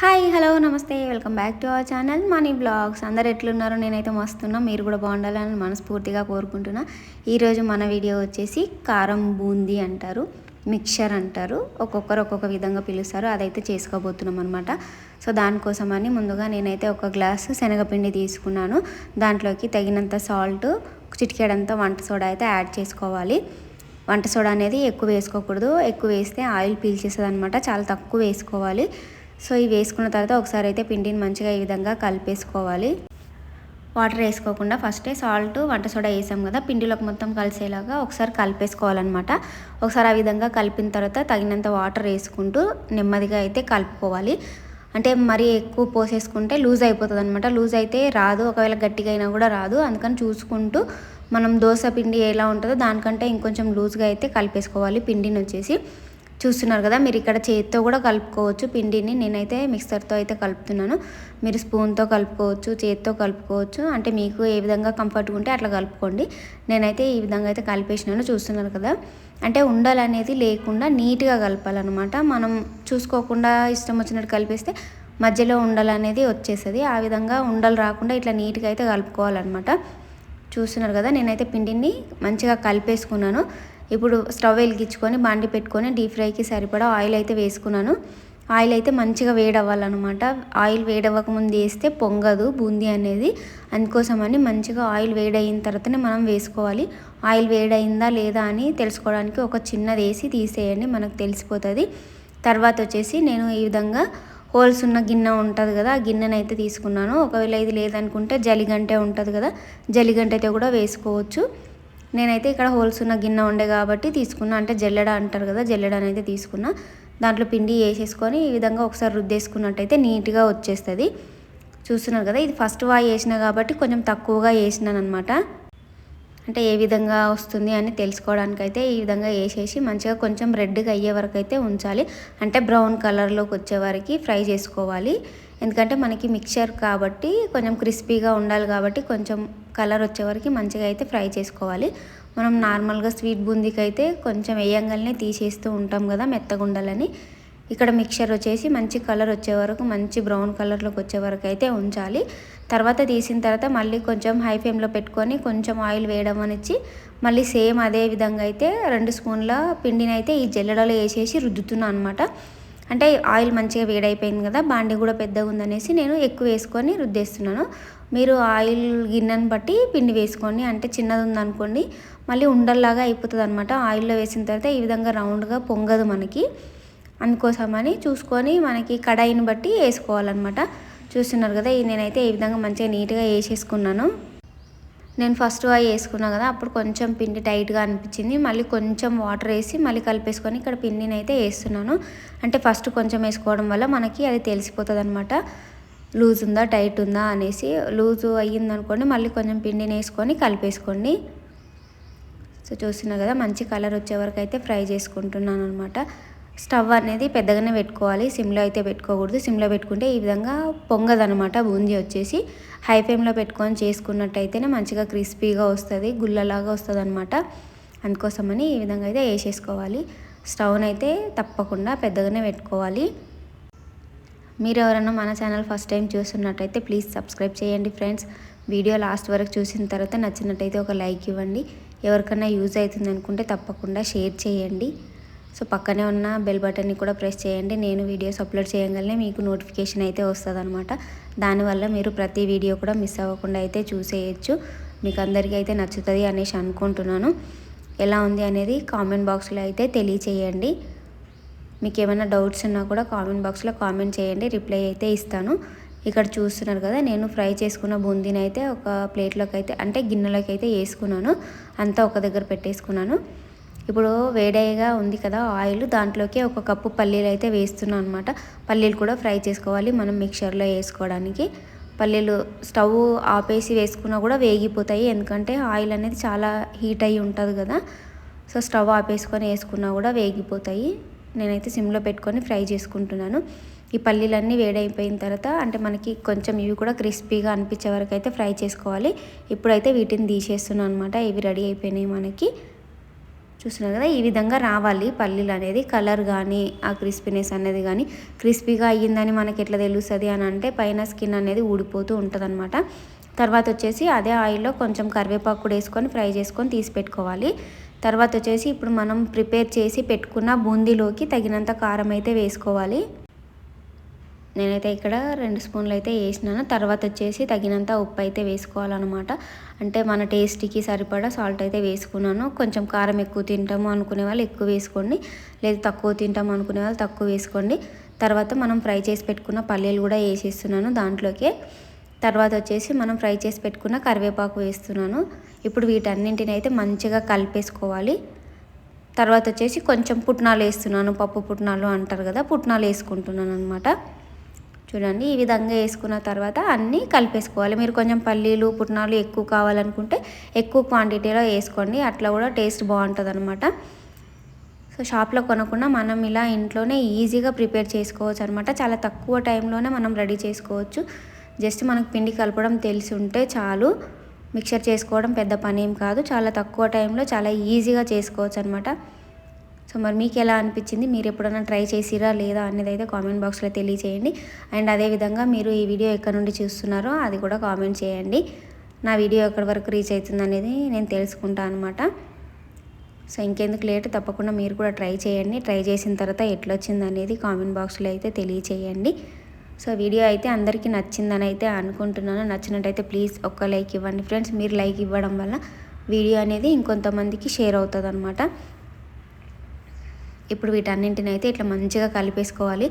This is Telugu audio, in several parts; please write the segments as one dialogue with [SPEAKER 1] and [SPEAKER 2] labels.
[SPEAKER 1] హాయ్ హలో నమస్తే welcome back to our channel. Money blogs. అందరు ఎట్లున్నారు నేనైతే మస్తున్నా. మీరు కూడా బాగుండాలని మనస్ఫూర్తిగా కోరుకుంటున్నా. ఈరోజు మన వీడియో వచ్చేసి కారం బూందీ అంటారు మిక్చర్ అంటారు. ఒక్కొక్కరు ఒక్కొక్క విధంగా పిలుస్తారు. అదైతే చేసుకోబోతున్నాం అనమాట సో దానికోసమని ముందుగా నేనైతే ఒక గ్లాసు శనగపిండి తీసుకున్నాను. దాంట్లోకి తగినంత సాల్ట్ చిటికెడంతా వంట సోడా అయితే యాడ్ చేసుకోవాలి. వంట సోడా అనేది ఎక్కువ వేసుకోకూడదు. ఎక్కువ వేస్తే ఆయిల్ పీల్చేస్తుంది అనమాట చాలా తక్కువ వేసుకోవాలి. సో ఇవి వేసుకున్న తర్వాత ఒకసారి అయితే పిండిని మంచిగా ఈ విధంగా కలిపేసుకోవాలి. వాటర్ వేసుకోకుండా ఫస్టే సాల్ట్ వంట సోడా వేసాం కదా పిండిలోకి మొత్తం కలిసేలాగా ఒకసారి కలిపేసుకోవాలన్నమాట. ఒకసారి ఆ విధంగా కలిపిన తర్వాత తగినంత వాటర్ వేసుకుంటూ నెమ్మదిగా అయితే కలుపుకోవాలి. అంటే మరీ ఎక్కువ పోసేసుకుంటే లూజ్ అయిపోతుంది అనమాట లూజ్ అయితే రాదు ఒకవేళ గట్టిగా అయినా కూడా రాదు. అందుకని చూసుకుంటూ మనం దోశ పిండి ఎలా ఉంటుందో దానికంటే ఇంకొంచెం లూజ్గా అయితే కలిపేసుకోవాలి. పిండిని వచ్చేసి చూస్తున్నారు కదా మీరు ఇక్కడ చేతితో కూడా కలుపుకోవచ్చు పిండిని. నేనైతే మిక్సర్తో అయితే కలుపుతున్నాను. మీరు స్పూన్తో కలుపుకోవచ్చు చేతితో కలుపుకోవచ్చు. అంటే మీకు ఏ విధంగా కంఫర్ట్గా ఉంటే అట్లా కలుపుకోండి. నేనైతే ఈ విధంగా అయితే కలిపేసినాను చూస్తున్నారు కదా. అంటే ఉండలు అనేది లేకుండా నీట్గా కలపాలన్నమాట. మనం చూసుకోకుండా ఇష్టం వచ్చినట్టు కలిపేస్తే మధ్యలో ఉండలు అనేది వచ్చేస్తుంది. ఆ విధంగా ఉండలు రాకుండా ఇట్లా నీట్గా అయితే కలుపుకోవాలన్నమాట. చూస్తున్నారు కదా నేనైతే పిండిని మంచిగా కలిపేసుకున్నాను. ఇప్పుడు స్టవ్ వెలిగించుకొని బండి పెట్టుకొని డీప్ ఫ్రైకి సరిపడా ఆయిల్ అయితే వేసుకున్నాను. ఆయిల్ అయితే మంచిగా వేడవ్వాలన్నమాట. ఆయిల్ వేడవ్వకముందు వేస్తే పొంగదు బూందీ అనేది. అందుకోసమని మంచిగా ఆయిల్ వేడయిన తర్వాతనే మనం వేసుకోవాలి. ఆయిల్ వేడయిందా లేదా అని తెలుసుకోవడానికి ఒక చిన్నది వేసి తీసేయండి మనకు తెలిసిపోతుంది. తర్వాత వచ్చేసి నేను ఈ విధంగా హోల్స్ ఉన్న గిన్నె ఉంటుంది కదా ఆ గిన్నెను అయితే తీసుకున్నాను. ఒకవేళ ఇది లేదనుకుంటే జలిగంటే ఉంటుంది కదా జలిగంట అయితే కూడా వేసుకోవచ్చు. నేనైతే ఇక్కడ హోల్స్ ఉన్న గిన్నె ఉండే కాబట్టి తీసుకున్నా. అంటే జల్లెడ అంటారు కదా జల్లెడ అనేది తీసుకున్నా. దాంట్లో పిండి వేసేసుకొని ఈ విధంగా ఒకసారి రుద్దేసుకున్నట్టయితే నీట్గా వచ్చేస్తుంది. చూస్తున్నారు కదా ఇది ఫస్ట్ వాయి వేసిన కాబట్టి కొంచెం తక్కువగా వేసినాను అనమాట అంటే ఏ విధంగా వస్తుంది అని తెలుసుకోవడానికి అయితే ఈ విధంగా వేసేసి మంచిగా కొంచెం రెడ్గా అయ్యే వరకు అయితే ఉంచాలి. అంటే బ్రౌన్ కలర్లోకి వచ్చే వరకు ఫ్రై చేసుకోవాలి. ఎందుకంటే మనకి మిక్చర్ కాబట్టి కొంచెం క్రిస్పీగా ఉండాలి కాబట్టి కొంచెం కలర్ వచ్చే వరకు మంచిగా అయితే ఫ్రై చేసుకోవాలి. మనం నార్మల్గా స్వీట్ బూందీకి అయితే కొంచెం వేయంగానే తీసేస్తూ ఉంటాం కదా మెత్తగుండాలని. ఇక్కడ మిక్చర్ వచ్చేసి మంచి కలర్ వచ్చే వరకు మంచి బ్రౌన్ కలర్లోకి వచ్చే వరకు అయితే ఉంచాలి. తర్వాత తీసిన తర్వాత మళ్ళీ కొంచెం హై ఫ్లేమ్లో పెట్టుకొని కొంచెం ఆయిల్ వేయడం అనిచ్చి మళ్ళీ సేమ్ అదే విధంగా అయితే రెండు స్పూన్ల పిండిని అయితే ఈ జల్లెడలో వేసేసి రుద్దుతున్నాను అనమాట అంటే ఆయిల్ మంచిగా వేడైపోయింది కదా బాండి కూడా పెద్దగా ఉందనేసి నేను ఎక్కువ వేసుకొని రుద్దేస్తున్నాను. మీరు ఆయిల్ గిన్నెను బట్టి పిండి వేసుకోండి. అంటే చిన్నది ఉందనుకోండి మళ్ళీ ఉండల్లాగా అయిపోతుంది అనమాట ఆయిల్లో వేసిన తర్వాత ఈ విధంగా రౌండ్గా పొంగదు మనకి. అందుకోసమని చూసుకొని మనకి కడాయిని బట్టి వేసుకోవాలన్నమాట. చూస్తున్నారు కదా నేనైతే ఈ విధంగా మంచిగా నీట్గా వేసేసుకున్నాను. నేను ఫస్ట్ అవి వేసుకున్నాను కదా అప్పుడు కొంచెం పిండి టైట్గా అనిపించింది. మళ్ళీ కొంచెం వాటర్ వేసి మళ్ళీ కలిపేసుకొని ఇక్కడ పిండిని అయితే వేస్తున్నాను. అంటే ఫస్ట్ కొంచెం వేసుకోవడం వల్ల మనకి అది తెలిసిపోతుంది అనమాట లూజ్ ఉందా టైట్ ఉందా అనేసి లూజు అయ్యిందనుకోండి మళ్ళీ కొంచెం పిండిని వేసుకొని కలిపేసుకోండి. సో చూస్తున్నా కదా మంచి కలర్ వచ్చే వరకు అయితే ఫ్రై చేసుకుంటున్నాను అనమాట స్టవ్ అనేది పెద్దగానే పెట్టుకోవాలి సిమ్లో అయితే పెట్టుకోకూడదు. సిమ్లో పెట్టుకుంటే ఈ విధంగా పొంగదనమాట బూందీ వచ్చేసి. హై ఫ్లేమ్లో పెట్టుకొని చేసుకున్నట్టయితేనే మంచిగా క్రిస్పీగా వస్తుంది గుల్లలాగా వస్తుంది అనమాట అందుకోసమని ఈ విధంగా అయితే వేసేసుకోవాలి. స్టవ్ని అయితే తప్పకుండా పెద్దగానే పెట్టుకోవాలి. మీరు ఎవరైనా మన ఛానల్ ఫస్ట్ టైం చూస్తున్నట్టయితే ప్లీజ్ సబ్స్క్రైబ్ చేయండి ఫ్రెండ్స్. వీడియో లాస్ట్ వరకు చూసిన తర్వాత నచ్చినట్టయితే ఒక లైక్ ఇవ్వండి. ఎవరికైనా యూజ్ అవుతుంది అనుకుంటే తప్పకుండా షేర్ చేయండి. సో పక్కనే ఉన్న బెల్ బటన్ని కూడా ప్రెస్ చేయండి. నేను వీడియోస్ అప్లోడ్ చేయగలనే మీకు నోటిఫికేషన్ అయితే వస్తుంది అనమాట దానివల్ల మీరు ప్రతి వీడియో కూడా మిస్ అవ్వకుండా అయితే చూసేయచ్చు. మీకు అందరికీ అయితే నచ్చుతుంది అనేసి అనుకుంటున్నాను. ఎలా ఉంది అనేది కామెంట్ బాక్స్లో అయితే తెలియచేయండి. మీకు ఏమైనా డౌట్స్ ఉన్నా కూడా కామెంట్ బాక్స్లో కామెంట్ చేయండి రిప్లై అయితే ఇస్తాను. ఇక్కడ చూస్తున్నారు కదా నేను ఫ్రై చేసుకున్న బూందీని అయితే ఒక ప్లేట్లోకి అయితే అంటే గిన్నెలోకి అయితే వేసుకున్నాను. అంతా ఒక దగ్గర పెట్టేసుకున్నాను. ఇప్పుడు వేడేగా ఉంది కదా ఆయిల్ దాంట్లోకి ఒక కప్పు పల్లీలు అయితే వేస్తున్నాను అనమాట పల్లీలు కూడా ఫ్రై చేసుకోవాలి మనం మిక్చర్లో వేసుకోవడానికి. పల్లీలు స్టవ్ ఆపేసి వేసుకున్నా కూడా వేగిపోతాయి ఎందుకంటే ఆయిల్ అనేది చాలా హీట్ అయ్యి ఉంటుంది కదా. సో స్టవ్ ఆపేసుకొని వేసుకున్నా కూడా వేగిపోతాయి. నేనైతే సిమ్లో పెట్టుకొని ఫ్రై చేసుకుంటున్నాను. ఈ పల్లీలన్నీ వేడైపోయిన తర్వాత అంటే మనకి కొంచెం ఇవి కూడా క్రిస్పీగా అనిపించే వరకు అయితే ఫ్రై చేసుకోవాలి. ఇప్పుడైతే వీటిని తీసేస్తున్నాను అనమాట ఇవి రెడీ అయిపోయినాయి మనకి. చూస్తున్నారు కదా ఈ విధంగా రావాలి పల్లీలు అనేది. కలర్ కానీ ఆ క్రిస్పీనెస్ అనేది కానీ క్రిస్పీగా అయ్యిందని మనకి ఎట్లా తెలుస్తుంది అని అంటే పైన స్కిన్ అనేది ఊడిపోతూ ఉంటుంది తర్వాత వచ్చేసి అదే ఆయిల్లో కొంచెం కరివేపాకు కూడా వేసుకొని ఫ్రై చేసుకొని తీసి పెట్టుకోవాలి. తర్వాత వచ్చేసి ఇప్పుడు మనం ప్రిపేర్ చేసి పెట్టుకున్న బూందీలోకి తగినంత కారం అయితే వేసుకోవాలి. నేనైతే ఇక్కడ రెండు స్పూన్లు అయితే వేసినాను. తర్వాత వచ్చేసి తగినంత ఉప్పు అయితే వేసుకోవాలన్నమాట. అంటే మన టేస్ట్కి సరిపడా సాల్ట్ అయితే వేసుకున్నాను. కొంచెం కారం ఎక్కువ తింటాము అనుకునే వాళ్ళు ఎక్కువ వేసుకోండి. లేదు తక్కువ తింటాము అనుకునే వాళ్ళు తక్కువ వేసుకోండి. తర్వాత మనం ఫ్రై చేసి పెట్టుకున్న పల్లీలు కూడా వేసేస్తున్నాను దాంట్లోకి. తర్వాత వచ్చేసి మనం ఫ్రై చేసి పెట్టుకున్న కరివేపాకు వేస్తున్నాను. ఇప్పుడు వీటన్నింటిని అయితే మంచిగా కలిపేసుకోవాలి. తర్వాత వచ్చేసి కొంచెం పుట్నాలు వేస్తున్నాను పప్పు పుట్నాలు అంటారు కదా పుట్నాలు వేసుకుంటున్నాను అనమాట చూడండి ఈ విధంగా వేసుకున్న తర్వాత అన్నీ కలిపేసుకోవాలి. మీరు కొంచెం పల్లీలు పుట్నాలు ఎక్కువ కావాలనుకుంటే ఎక్కువ క్వాంటిటీలో వేసుకోండి. అట్లా కూడా టేస్ట్ బాగుంటుంది అనమాట సో షాప్లో కొనకుండా మనం ఇలా ఇంట్లోనే ఈజీగా ప్రిపేర్ చేసుకోవచ్చు అనమాట చాలా తక్కువ టైంలోనే మనం రెడీ చేసుకోవచ్చు. జస్ట్ మనకు పిండి కలపడం తెలిసి ఉంటే చాలు. మిక్చర్ చేసుకోవడం పెద్ద పని ఏం కాదు. చాలా తక్కువ టైంలో చాలా ఈజీగా చేసుకోవచ్చు అనమాట సో మరి మీకు ఎలా అనిపించింది? మీరు ఎప్పుడైనా ట్రై చేసిరా లేదా అనేది అయితే కామెంట్ బాక్స్లో తెలియచేయండి. అండ్ అదేవిధంగా మీరు ఈ వీడియో ఎక్కడ నుండి చూస్తున్నారో అది కూడా కామెంట్ చేయండి. నా వీడియో ఎక్కడి వరకు రీచ్ అవుతుంది అనేది నేను తెలుసుకుంటాను అనమాట సో ఇంకెందుకు లేట్? తప్పకుండా మీరు కూడా ట్రై చేయండి. ట్రై చేసిన తర్వాత ఎట్లొచ్చింది అనేది కామెంట్ బాక్స్లో అయితే తెలియచేయండి. సో వీడియో అయితే అందరికీ నచ్చిందని అయితే అనుకుంటున్నాను. నచ్చినట్టయితే ప్లీజ్ ఒక్క లైక్ ఇవ్వండి ఫ్రెండ్స్. మీరు లైక్ ఇవ్వడం వల్ల వీడియో అనేది ఇంకొంతమందికి షేర్ అవుతుంది అనమాట ఇప్పుడు వీటన్నింటిని అయితే ఇట్లా మంచిగా కలిపేసుకోవాలి.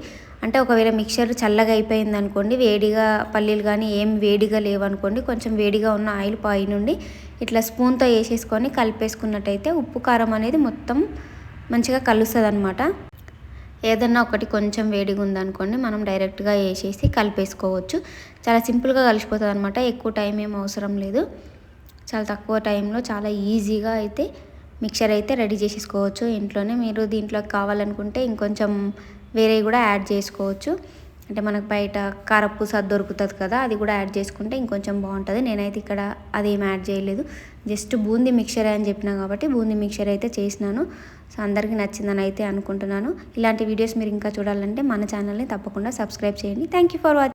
[SPEAKER 1] అంటే ఒకవేళ మిక్చర్ చల్లగా అయిపోయింది అనుకోండి వేడిగా పల్లీలు కానీ ఏం వేడిగా లేవనుకోండి కొంచెం వేడిగా ఉన్న ఆయిల్ పాయి నుండి ఇట్లా స్పూన్తో వేసేసుకొని కలిపేసుకున్నట్టయితే ఉప్పు కారం అనేది మొత్తం మంచిగా కలుస్తుంది అనమాట ఏదన్నా ఒకటి కొంచెం వేడిగా ఉందనుకోండి మనం డైరెక్ట్గా వేసేసి కలిపేసుకోవచ్చు. చాలా సింపుల్గా కలిసిపోతుంది అనమాట ఎక్కువ టైం ఏం అవసరం లేదు. చాలా తక్కువ టైంలో చాలా ఈజీగా అయితే మిక్చర్ అయితే రెడీ చేసేసుకోవచ్చు. ఇంట్లోనే మీరు దీంట్లో కావాలనుకుంటే ఇంకొంచెం వేరే కూడా యాడ్ చేసుకోవచ్చు. అంటే మనకు బయట కారపూస దొరుకుతుంది కదా అది కూడా యాడ్ చేసుకుంటే ఇంకొంచెం బాగుంటుంది. నేనైతే ఇక్కడ అదేం యాడ్ చేయలేదు. జస్ట్ బూందీ మిక్చర్ అని చెప్పినా కాబట్టి బూందీ మిక్చర్ అయితే చేసినాను. సో అందరికీ నచ్చిందని అయితే అనుకుంటున్నాను. ఇలాంటి వీడియోస్ మీరు ఇంకా చూడాలంటే మన ఛానల్ని తప్పకుండా సబ్స్క్రైబ్ చేయండి. Thank you for watching